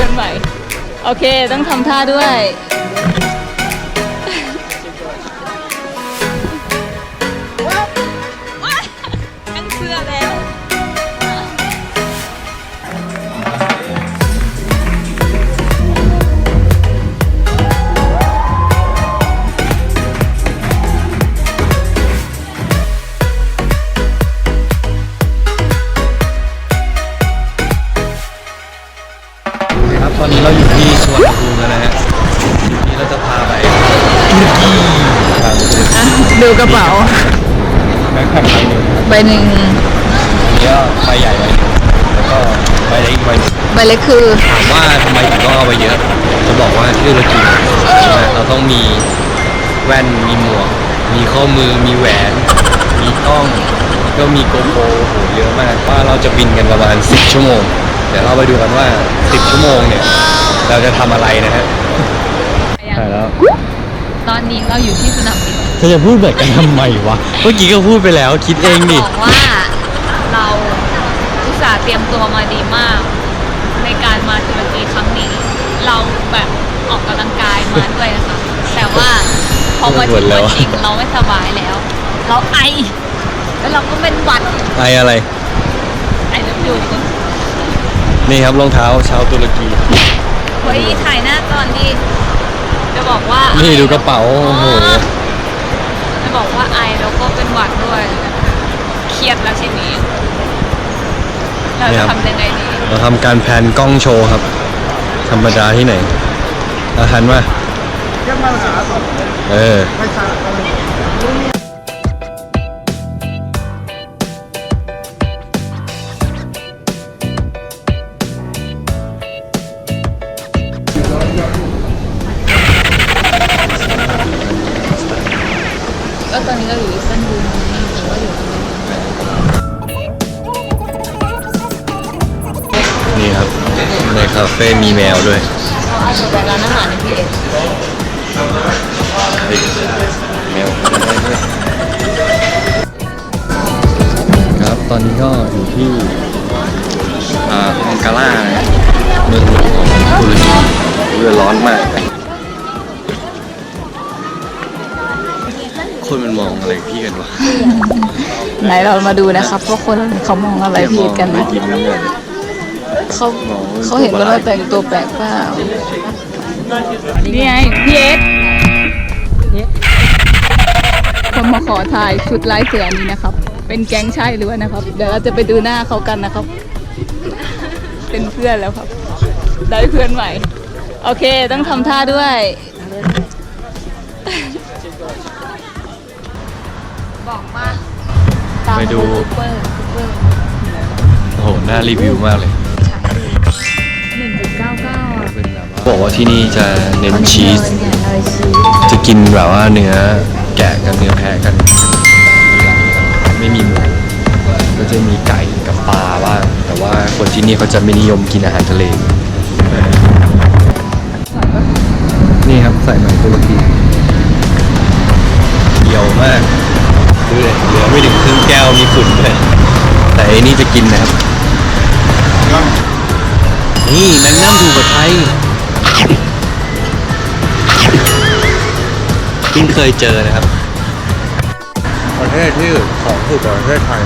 พื่อนใหม่ โอเค ต้องทำท่าด้วย หนึ่งใบหนึ่งอันนี้ก็ใบใหญ่ใบหนึ่งแล้วก็ใบเล็กอีกใบหนึ่งใบเล็กคือถามว่าทำไมถึงต้องเอาไปเยอะ จะบอกว่าที่ตุรกีใช่ไหมเราต้องมีแว่นมีหมวก มีข้อมือมีแหวน มีกล้องแล้วก็มีโกโปรโอ้โหเยอะมากว่าเราจะบินกันประมาณ 10 ชั่วโมง เดี๋ยวเราไปดูกันว่า 10 ชั่วโมงเนี่ย เราจะทำอะไรนะฮะใช่แล้ว ตอนนี้เราอยู่ที่สนามบิน เธอจะพูดแบบกันทำไมวะ เมื่อกี้ก็พูดไปแล้วคิดเองบนี่อกว่าเราอุตส่าห์เตรียมตัวมาดีมาก ในการมาตุรกีครั้งนี้ เราแบบออกกำลังกายมาด้วยนะคะแต่ว่าพอมาถึงวันจริงเราไม่สบายแล้ว เราไอ แล้วเราก็เป็นหวัดไออะไร ไอน้ำยูงนี่ครับรองเท้าชาวตุรกีเฮ้ยถ่ายหน้าก่อนดิจะบอกว่านี่นี่ดูกระเป๋าโอ้โห ยดแล้วทีนี้ เราเนี่ยจะครับ ทำยังไงดีเราทำการแพนกล้องโชว์ครับ ธรรมดาที่ไหนอาหันมาเออก็ตอนนี้เราอยู่ที่เส้นบูนหรือว่าอยู่ต ในคาเฟ่มีแมวด้วยเขาอาจจะเป็นร้านอาหารในพีเอสแมวครับตอนนี้ก็อยู่ที่อ่าอังการ่านะเมืองหลวงของตุรกีเรือร้อนมาก คนมันมองอะไรพี่กันวะไหนเรามาดูนะครับว่าคนเขามองอะไรพีเอสกันนะยิ้มน้ำ เงินเขาเขาเห็นว่าเราแต่งตัวแปลกเปล่านี่ไงพีเอสคนมาขอถ่ายชุดลายเสือนี้นะครับ เป็นแก๊งใช่หรือว่านะครับ เดี๋ยวเราจะไปดูหน้าเขากันนะครับ เป็นเพื่อนแล้วครับ ได้เพื่อนใหม่ โอเคต้องทำท่าด้วยบอกมาตามไปดูซูเปอร์ซูเปอร์โอ้โห น่ารีวิวมากเลย บอกว่าที่นี่จะเน้นชีส จะกินแบบว่าเนื้อแกะกับเนื้อแพะกัน ไม่มีหมูก็จะมีไก่กับปลาบ้างแต่ว่าคนที่นี่เขาจะไม่นิยมกินอาหารทะเล นี่ครับใส่ไหมตุรกีเดียวมากดูเลยเหลือไม่ถึงครึ่งแก้วมีฝุ่นด้วยแต่อันนี้จะกินนะครับ นี่นั่งนั่งถูกกับไทย เพิ่งเคยเจอนะครับ ประเทศที่ของถูกกว่าประเทศไทย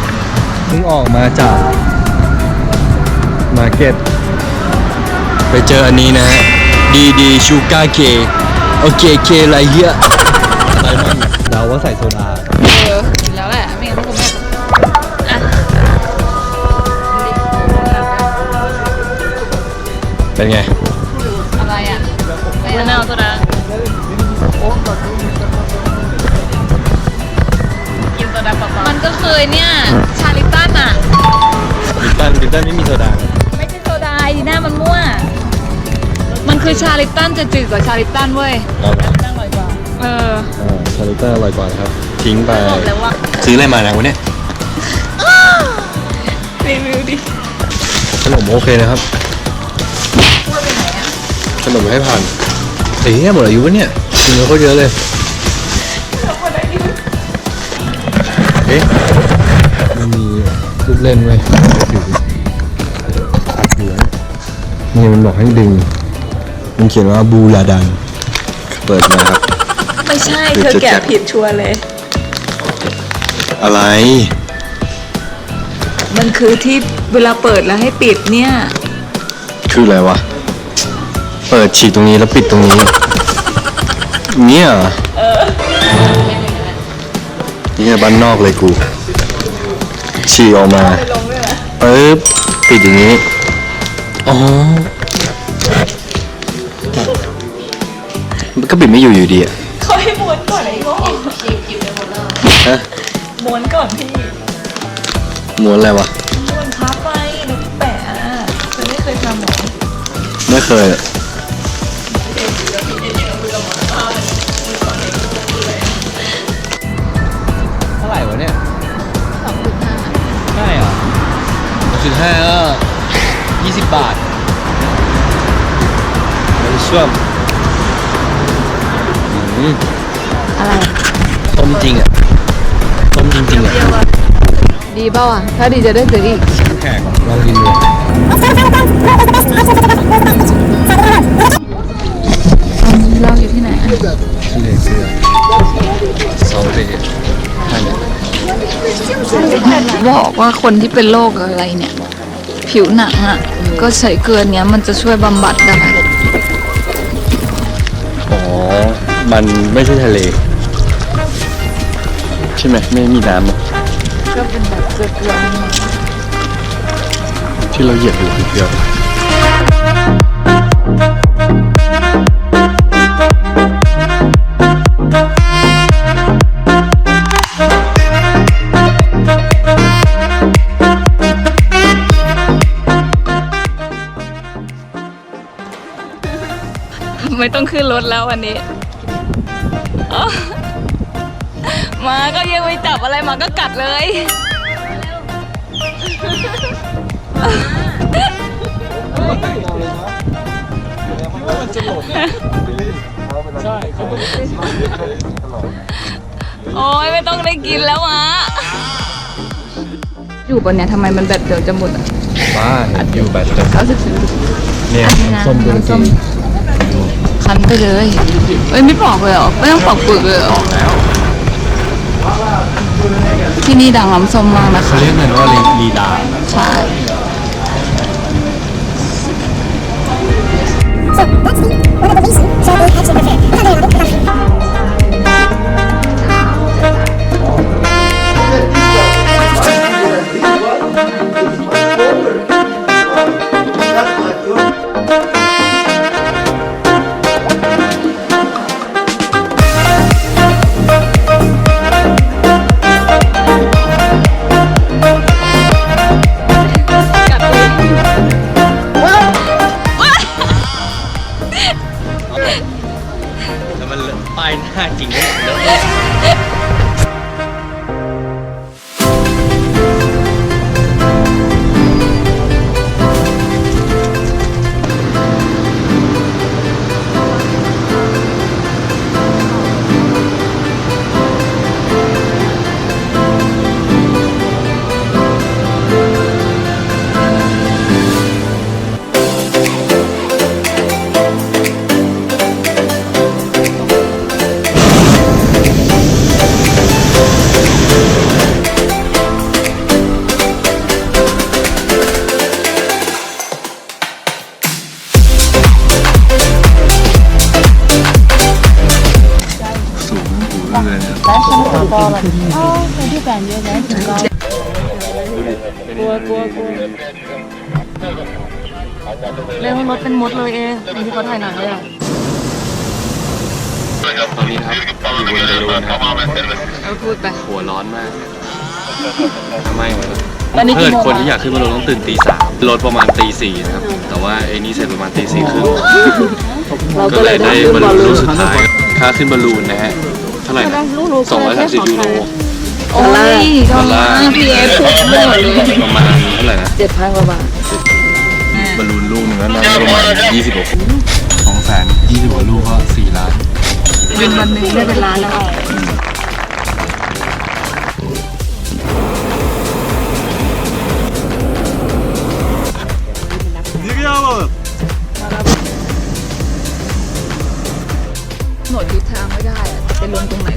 เพิ่งออกมาจากมาร์เก็ตไปเจออันนี้นะฮะดีดีชูกาเคโอเคเคอะไรเงี้ยอะไรมั่งเราว่าใส่โซดา เออกินแล้วแหละ ไม่งั้นพวกผมไม่อะเป็นไง อะไรอะไม่เอาตัวนั้น กินโซดาเปล่าๆมันก็เคยเนี่ย ชาลิปตันอะ บิตตันบิตตันไม่มีโซดาไม่ใช่โซดาดีหน้ามันมั่ว มันคือชาลิปตันจะจืดกว่าชาลิปตันเว้ย เราเหรอนั่งอร่อยกว่าเอออ่าชาลิต้าอร่อยกว่านะครับ ทิ้งไป บอกเลยว่าซื้ออะไรมานะวันเนี้ยรีวิวดิขนมโอเคนะครับ ขนมให้ผ่านเอ้ยหมดอายุวะเนี่ยกินแล้วก็เยอะเลย เอ๊ะมันมีลูกเล่นไว้ยถือตัดเหลืองนี่มันบอกให้ดึง มันเขียนว่าบูลาดัน เปิดมาครับ ไม่ใช่หรือเธอจะแกะจัดผิดชัวร์เลย อะไร มันคือที่เวลาเปิดแล้วให้ปิดเนี่ย คืออะไรวะ เปิดฉีกตรงนี้แล้วปิดตรงนี้ เนี่ยเหรอ นี่บ้านนอกเลยกู ฉีกออกมาปึ๊บปิดอย่างนี้ อ๋อ มันก็ปิดไม่อยู่อยู่ดีอะเขาให้ม้วนก่อนไอ้โง่ฮะม้วนก่อนพี่ม้วนอะไรวะม้วนพับไปแล้วแปะอะเธอไม่เคยทำหรอไม่เคย มันช่วมอืมอะไรต้มจริงอะต้มจริงๆอะดีเปล่าอะ ถ้าดีจะได้ซื้ออีกแขกลองกินดูเราอยู่ที่ไหนอะทะเลเสือเซาเรใช่เนี่ยบอกว่าคนที่เป็นโรคอะไรเนี่ย ผิวหนังอะ ก็ใช้เกลือเนี้ยมันจะช่วยบำบัดได้อ๋อ มันไม่ใช่ทะเล ใช่ไหมไม่มีน้ำอะก็เป็นแบบเกลือเกลือที่เราเหยียบอยู่คือเกลือไม่ต้องขึ้นรถแล้ววันนี้ มาก็ยังไม่จับอะไรมาก็กัดเลยโอ้ยไม่ต้องได้กินแล้วมาอยู่บนเนี้ยทำไมมันแบบเดี๋ยวจะหมดอะบ้าเห็นอยู่แบบจะเก้าสิบสี่เนี่ยอันนี้นะส้มตัวน้ำส้นี้มคันไปเลยเอ้ยไม่ปอกเลยเหรอไม่ต้องปอกเปลือกเลยเหรอ ที่นี่ดังน้ำส้มมากนะเขาคะ เรียกมันว่าลีลา ใช่ เรื่องรถเป็นมดเลยเองที่เขาถ่ายหนังเลยอะตอนนี้ครับอยู่บนบอลลูนะครับเออพูดไปหัวร้อนมากทำไมวะตอนนี้ถ้ากี่เกิดโมงคนที่อยากขึ้นบอลลูนต้องตื่นตีสามรถประมาณตีสี่นะครับ แต่ว่าไอ้นี่เสร็จประมาณตีสี่ครึ่งก็เลยได้บอลบอลลูลูนนสุดท้ายค่าขึ้นบอลลูนนะฮะ เท่าไหร่นะสองร้อยสามสิบยูโรโอ้ยก็มาพี่เอฟพูดหมดเลยประมาณเท่าไหร่นะเจ็ดพันกว่าบาทบอลลูนลูกหนึงก็น่าจะประมาณยี่สิบกว่าสองแสนยี่สิบกว่าลูกก็สี่ล้านเป็นวันหนึงได้เป็นล้านแล้ว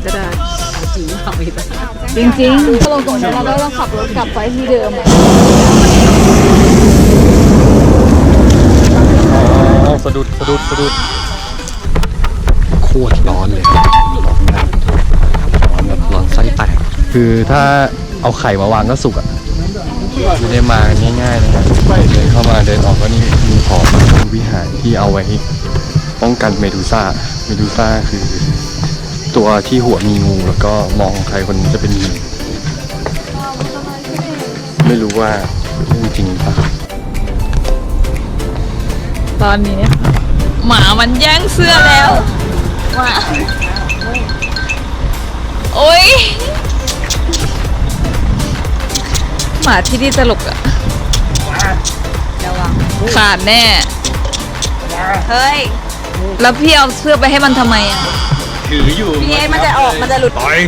ก็ได้จริงเอาไปบ้างจริงๆถ้าลงตรงนั้นเราก็ต้องขับรถกลับไปที่เดิมอะอ๋อสะดุดสะดุดสะดุดโคตรร้อนเลยร้อนมากร้อนแบบร้อนไส้แตกคือถ้าเอาไข่มาวางก็สุกอะไม่ได้มาง่ายๆนะครับเดินเข้ามาเดินออกก็นี่มีของเป็นวิหารที่เอาไว้ป้องกันเมดูซ่าเมดูซ่าคือ ตัวที่หัวมีงูแล้วก็มองใครคนนี้จะเป็นหินไม่รู้ว่าเรื่องจริงหรือเปล่าตอนนี้ หมามันแย่งเสื้อแล้วหมาโอ๊ยหมาที่นี่ตลกอะขาดแน่ เฮ้ย แล้วพี่เอาเสื้อไปให้มันทำไมอะ ถืออยู่พี่เอมันจะออกมันจะหลุด ต่อย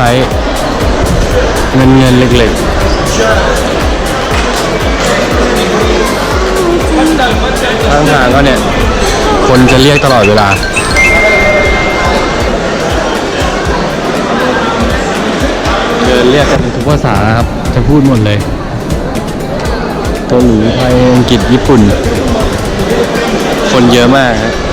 ช้เงินเงินเล็กๆข้างทางก็เนี่ย คนจะเรียกตลอดเวลาเดินเรียกกันทุกภาษาครับ จะพูดหมดเลยเกาหลีไทยอังกฤษญี่ปุ่น คนเยอะมากฮะอ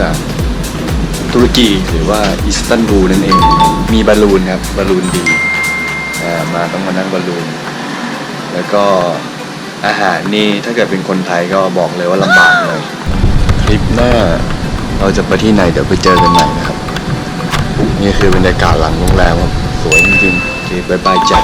จากตุรกีหรือว่าอิสตันบูลนั่นเอง มีบอลลูนครับบอลลูนดีมาต้องมานั่งบอลลูน แล้วก็อาหารนี่ถ้าเกิดเป็นคนไทยก็บอกเลยว่าลำบากเลยคลิปหน้าเราจะไปที่ไหนเดี๋ยวไปเจอกันใหม่นะครับ นี่คือบรรยากาศหลังโรงแรมสวยจริงๆโอเคบายบายจ้ะ